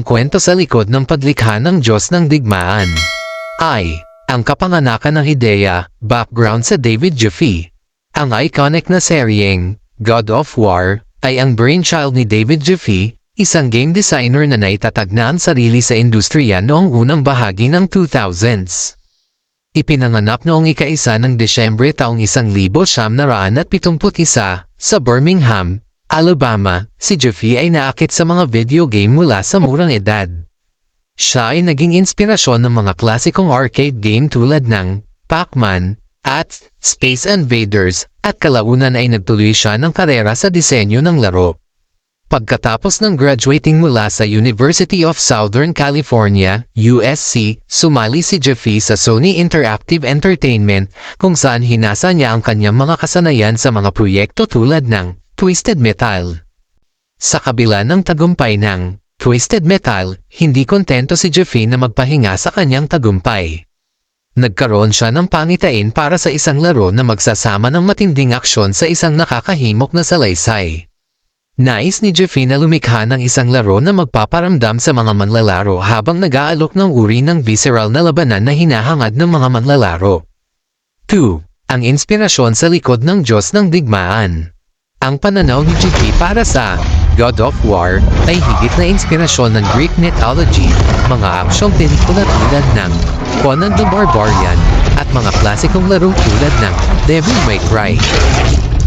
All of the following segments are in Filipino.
Ang kwento sa likod ng paglikha ng Diyos ng digmaan ay ang kapanganakan ng ideya, background sa David Jaffe. Ang iconic na seryeng God of War ay ang brainchild ni David Jaffe, isang game designer na naitatag na ang sarili sa industriya noong unang bahagi ng 2000s. Ipinanganak noong ika-isa ng Desyembre taong 1971 sa Birmingham, Alabama, si Jeffy ay naakit sa mga video game mula sa murang edad. Siya ay naging inspirasyon ng mga klasikong arcade game tulad ng Pac-Man at Space Invaders at kalaunan ay nagtuloy siya ng karera sa disenyo ng laro. Pagkatapos ng graduating mula sa University of Southern California, USC, sumali si Jeffy sa Sony Interactive Entertainment kung saan hinasa niya ang kanyang mga kasanayan sa mga proyekto tulad ng Twisted Metal. Sa kabila ng tagumpay ng Twisted Metal, hindi kontento si Jeffy na magpahinga sa kanyang tagumpay. Nagkaroon siya ng pangitain para sa isang laro na magsasama ng matinding aksyon sa isang nakakahimok na salaysay. Nais ni Jeffy na lumikha ng isang laro na magpaparamdam sa mga manlalaro habang nag-aalok ng uri ng visceral na labanan na hinahangad ng mga manlalaro. 2. Ang inspirasyon sa likod ng Diyos ng Digmaan Ang pananaw ni Jeffy para sa God of War ay higit na inspirasyon ng Greek mythology, mga aksyong pelikula tulad ng Conan the Barbarian at mga klasikong laro tulad ng Devil May Cry.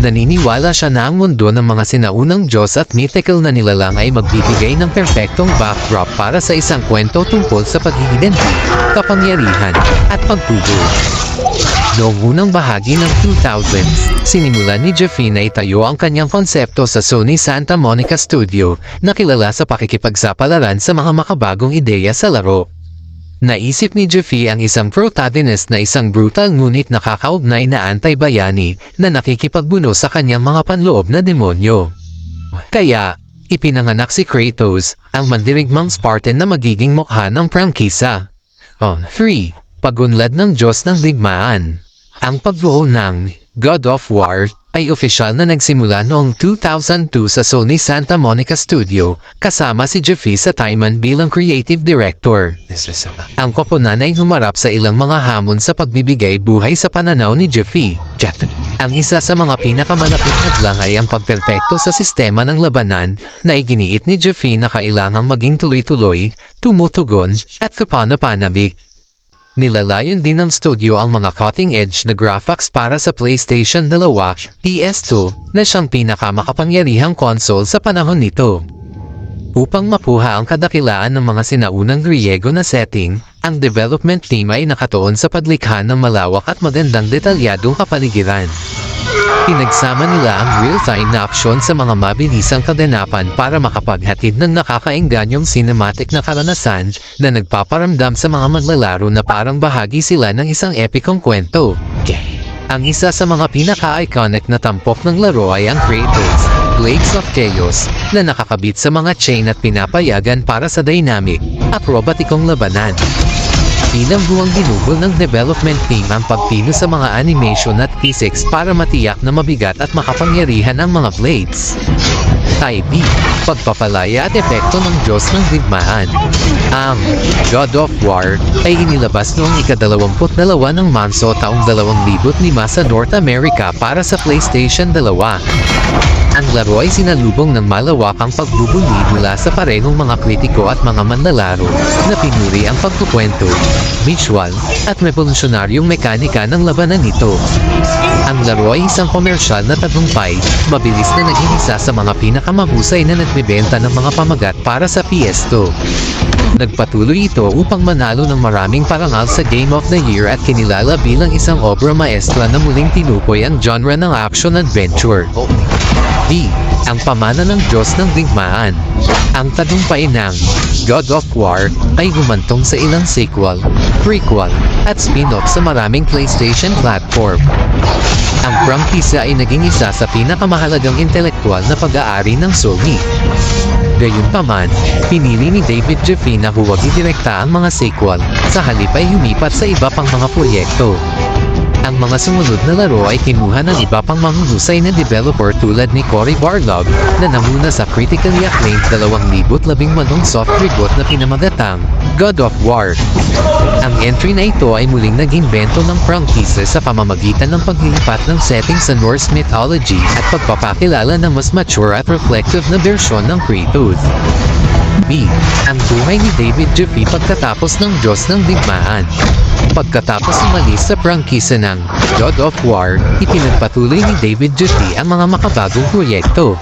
Naniniwala siya na ang mundo ng mga sinaunang Diyos at mythical na nilalang ay magbibigay ng perpektong backdrop para sa isang kwento tungkol sa paghihiganti, kapangyarihan, at pagtubol. Noong unang bahagi ng 2000s, sinimulan ni Jeffy na itayo ang kanyang konsepto sa Sony Santa Monica Studio na kilala sa pakikipagsapalaran sa mga makabagong ideya sa laro. Naisip ni Jeffy ang isang protagonist na isang brutal ngunit nakakaugnay na anti-bayani na nakikipagbuno sa kanyang mga panloob na demonyo. Kaya, ipinanganak si Kratos, ang mandirigmang Spartan na magiging mukha ng prangkisa. On 3. Pagunlad ng Diyos ng Digmaan Ang pagbuo ng God of War ay opisyal na nagsimula noong 2002 sa Sony Santa Monica Studio kasama si Jeffy sa Taiman bilang creative director. Ang koponan ay humarap sa ilang mga hamon sa pagbibigay buhay sa pananaw ni Jeffy. Ang isa sa mga pinakamalapit na hadlang ay ang pagperpekto sa sistema ng labanan na iginiit ni Jeffy na kailangang maging tuloy-tuloy, tumutugon, at kapanapanabik. Nilalayon din ng studio ang mga cutting-edge na graphics para sa PlayStation 2, PS2, na siyang pinakamakapangyarihang console sa panahon nito. Upang mapuha ang kadakilaan ng mga sinaunang Griego na setting, ang development team ay nakatuon sa paglikha ng malawak at magandang detalyadong kapaligiran. Pinagsama nila ang real-time aksyon sa mga mabilisang kaganapan para makapaghatid ng nakakaingganyong cinematic na karanasan na nagpaparamdam sa mga manlalaro na parang bahagi sila ng isang epikong kwento. Ang isa sa mga pinaka-iconic na tampok ng laro ay ang Kratos, Blades of Chaos, na nakakabit sa mga chain at pinapayagan para sa dynamic, akrobatikong labanan. Bilang buwang ginugol ng development team ang pagpino sa mga animation at physics para matiyak na mabigat at makapangyarihan ang mga blades. Type. Pagpapalaya at epekto ng Diyos ng Digmaan. Ang God of War ay inilabas noong ikadalawamput-dalawa ng Manso taong 2005 sa North America para sa PlayStation 2. Ang laro ay sinalubong ng malawakang pagbubuli mula sa parehong mga kritiko at mga manlalaro na pinuri ang pagkukwento, visual, at revolusyonaryong mekanika ng labanan nito. Ang laro ay isang komersyal na tagumpay, mabilis na naging isa sa mga pinakamahusay na nagbebenta ng mga pamagat para sa PS2. Nagpatuloy ito upang manalo ng maraming parangal sa Game of the Year at kinilala bilang isang obra maestra na muling tinukoy ang genre ng action-adventure. B. Ang pamana ng Diyos ng Digmaan. Ang tagumpay ng God of War ay humantong sa ilang sequel, prequel, at spin-off sa maraming PlayStation platform. Ang prangkisa ay naging isa sa pinakamahalagang intelektual na pag-aari ng Sony. Gayunpaman, pinili ni David Jaffe na huwag idirekta ang mga sequel, sa halip ay humipat sa iba pang mga proyekto. Ang mga sumunod na laro ay kinuha ng iba pang mahuhusay na developer tulad ni Cory Barlog na namuna sa critically acclaimed 2018 soft reboot na pinamagatang God of War. Ang entry na ito ay muling nag-invento ng franchise sa pamamagitan ng paglilipat ng setting sa Norse mythology at pagpapakilala ng mas mature at reflective na bersyon ng Kratos. B. Ang buhay ni David Jeffy pagkatapos ng Diyos ng Digmaan. Pagkatapos umalis sa prangkisa ng God of War, ipinagpatuloy ni David Jeffy ang mga makabagong proyekto.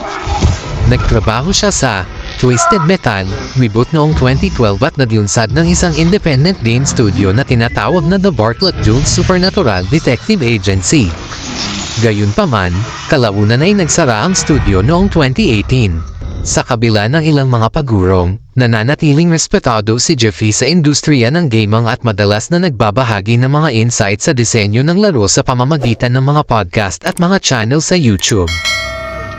Nagtrabaho siya sa Twisted Metal, reboot noong 2012 at nagyunsad ng isang independent game studio na tinatawag na The Bartlett Jones Supernatural Detective Agency. Gayunpaman, kalaunan ay nagsara ang studio noong 2018. Sa kabila ng ilang mga pagurong, nananatiling respetado si Jeffy sa industriya ng gaming at madalas na nagbabahagi ng mga insights sa disenyo ng laro sa pamamagitan ng mga podcast at mga channel sa YouTube.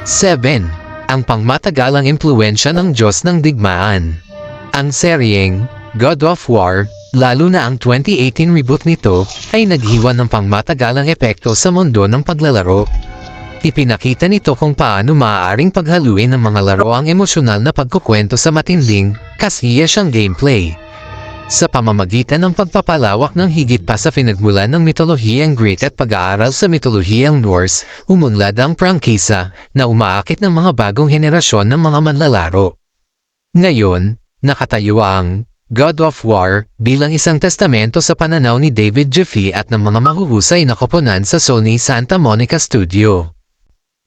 7. Ang pangmatagalang impluensya ng Diyos ng Digmaan Ang seryeng God of War, lalo na ang 2018 reboot nito, ay naghiwa ng pangmatagalang epekto sa mundo ng paglalaro. Ipinakita nito kung paano maaaring paghaluin ng mga laro ang emosyonal na pagkukwento sa matinding, kasiya siyang gameplay. Sa pamamagitan ng pagpapalawak ng higit pa sa pinagmulan ng mitolohiyang Greek at pag-aaral sa mitolohiyang Norse, umunlad ang prangkisa na umaakit ng mga bagong henerasyon ng mga manlalaro. Ngayon, nakatayo ang God of War bilang isang testamento sa pananaw ni David Jeffy at ng mga mahuhusay na koponan sa Sony Santa Monica Studio.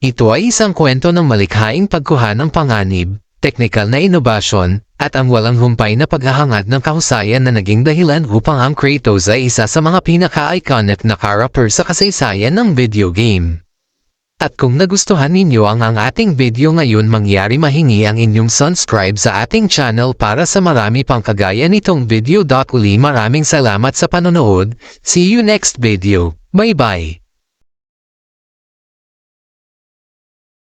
Ito ay isang kwento ng malikhaing pagkuha ng panganib, teknikal na inobasyon, at ang walang humpay na paghahangad ng kahusayan na naging dahilan upang ang Kratos ay isa sa mga pinaka-iconic na character sa kasaysayan ng video game. At kung nagustuhan ninyo ang ang ating video ngayon mangyari mahingi ang inyong subscribe sa ating channel para sa marami pang kagaya nitong video. Uli maraming salamat sa panonood. See you next video. Bye bye.